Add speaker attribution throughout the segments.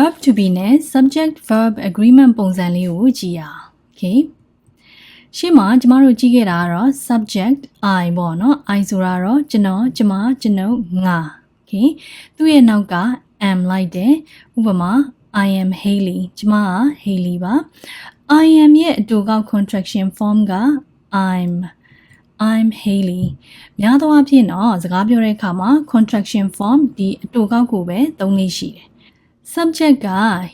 Speaker 1: verb to be နဲ့ subject verb agreement ပုံစံလေးကိုကြည့်ရအောင် okay ရှေ့မှာကျမတို့ကြည့်ခဲ့တာကတော့ subject I ပေါ့နော် I ဆိုတာတော့ကျွန်တော်ကျမကျွန်ုပ်ငါ okay သူ့ရဲ့နောက်က am လိုက်တယ်ဥပမာ I am Haley ကျမက Haley ပါ I am ရဲ့အတူကောက် contraction form က I'm I'm Haley များသောအားဖြင့်တော့စကားပြောတဲ့အခါမှာ contraction form ဒီအတူကောက်ကိုပဲသုံးလေးရှိတယ် subject က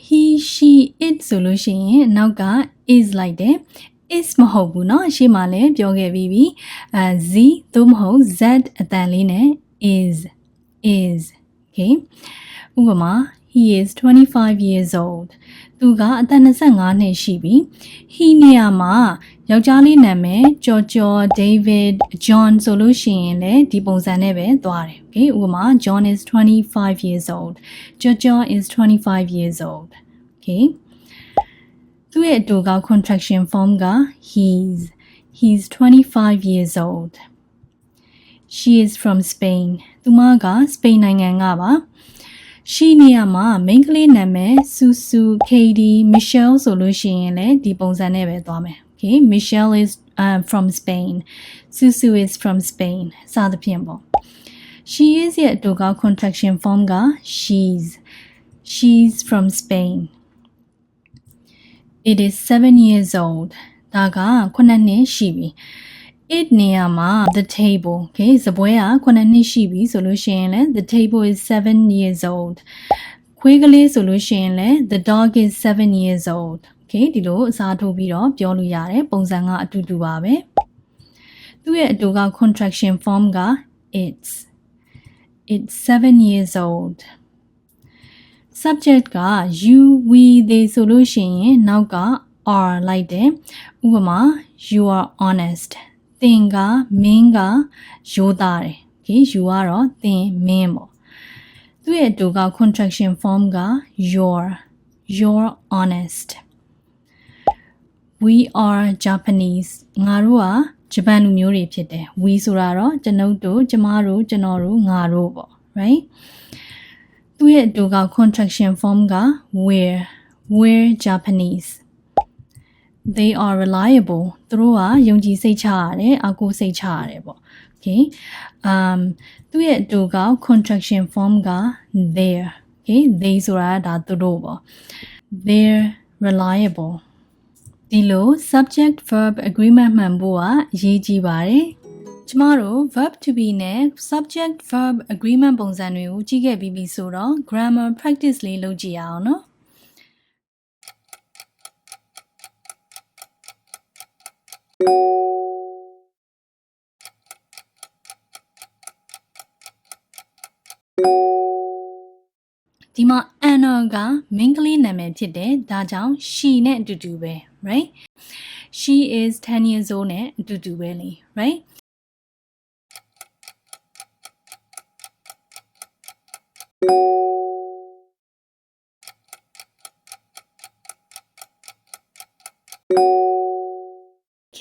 Speaker 1: he she it ဆိုလို့ရှိရင်နောက်က is လိုက်တယ် is မဟုတ်ဘူးเนาะရှေ့မှာလည်းပြောခဲ့ပြီးပြီအဲ z သို့မဟုတ် z အတန်လေးနဲ့ is is okay ဥပမာ he is 25 years old သူကအသက်25နှစ်ရှိပြီ he နေရာမှာယောက်ျားလေးနာမည်ကျော်ကျော် David John ဆိုလို့ရှိရင်လည်းဒီပုံစံနဲ့ပဲသွားတယ် okay ဥပမာ John is 25 years old ကျော်ကျော် is 25 years old okay သူ့ရဲ့အတူက contraction form က he's he's 25 years old she is from Spain သူမကစပိန်နိုင်ငံကပါ she နေရာမှာ main ကလေးနာမည် Susu Katie Michelle ဆိုလို့ရှိရင်လည်းဒီပုံစံနဲ့ပဲသွားမယ် okay Michelle is um, from Spain Susu is from Spain စသဖြင့်ပေါ့ she is ရဲ့အတူက contraction form က she's she's from Spain it is 7 years old ဒါက9နှစ်ရှိပြီ it နေရာမှာ the table okay စပွဲက9နှစ်ရှိပြီဆိုလို့ရှိရင်လည်း the table is 7 years old ခွေးကလေးဆိုလို့ရှိရင်လည်း the dog is 7 years old okay ဒီလိုအစားထိုးပြီးတော့ပြောလို့ရတယ်ပုံစံကအတူတူပါပဲသူ့ရဲ့အတူက contraction form က it's it's 7 years old subject က you we they ဆိုလို့ရှိရင်နောက်က are လိုက်တယ်ဥပမာ you are honest သင်ကမင်းကရိုးသားတယ် okay you ကတော့သင်မင်းပေါ့သူ့ရဲ့အတူက contraction form က your you're honest we are japanese ငါတို့ကဂျပန်လူမျိုးတွေဖြစ်တယ် we ဆိုတာတော့ကျွန်ုပ်တို့ကျမတို့ကျွန်တော်တို့ငါတို့ပေါ့ right သူ့ရဲ့အတူက contraction form က we're we're japanese they are reliable သူတို့ကယုံကြည်စိတ်ချရတယ်အကူစိတ်ချရတယ်ပေါ့ okay um သူ့ရဲ့အတူက contraction form က their okay they ဆိုတာဒါသူတို့ပေါ့ they're reliable ဒီလို subject verb agreement မှန်ဖို့ကအရေးကြီးပါတယ်ကျမတို့ verb to be နဲ့ subject verb agreement ပုံစံတွေကိုကြည့်ခဲ့ပြီးပြီဆိုတော့ grammar practice လေးလုပ်ကြည့်ရအောင်နော် ဒီမှာ Anna ကမိန်းကလေးနာမည်ဖြစ်တယ်ဒါကြောင့် she နဲ့အတူတူပဲ right she is 10 years old နဲ့အတူတူပဲလေ right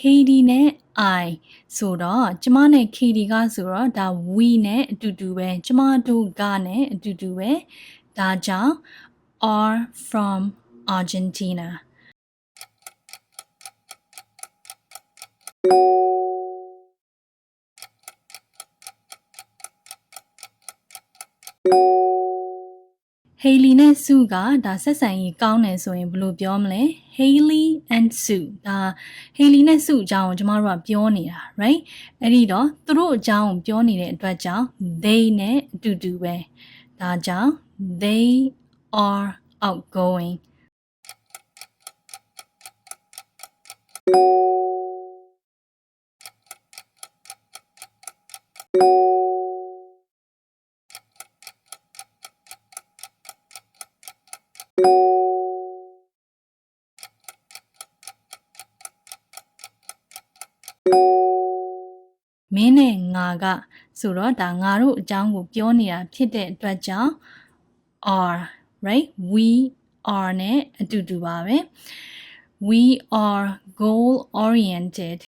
Speaker 1: ခေဒီနဲ့ I ဆိုတော့ကျမနဲ့ခေဒီကဆိုတော့ဒါ we နဲ့အတူတူပဲကျမတို့ကနဲ့အတူတူပဲဒါကြောင့် are from Argentina ဟေလီနဲ့ဆူကဒါဆက်ဆံရေးကောင်းတယ်ဆိုရင်ဘယ်လိုပြောမလဲ Haley and Sue ဒါဟေလီနဲ့ဆူအကြောင်းကိုကျမတို့ကပြောနေတာ right အဲ့ဒီတော့သူတို့အကြောင်းကိုပြောနေတဲ့အတွက်ကြောင့် they နဲ့အတူတူပဲဒါကြောင့် they are outgoing မင်းနဲ့ငါကဆိုတော့ဒါငါတို့အကြောင်းကိုပြောနေတာဖြစ်တဲ့အတွက်ကြောင့် are right we are နဲ့အတူတူပါပဲ we are goal oriented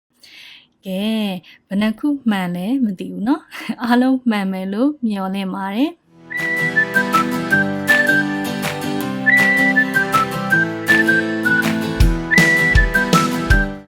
Speaker 1: ကဲဘယ်နှခုမှန်လဲမသိဘူးเนาะအားလုံးမှန်မယ်လို့မျှော်လင့်ပါတယ်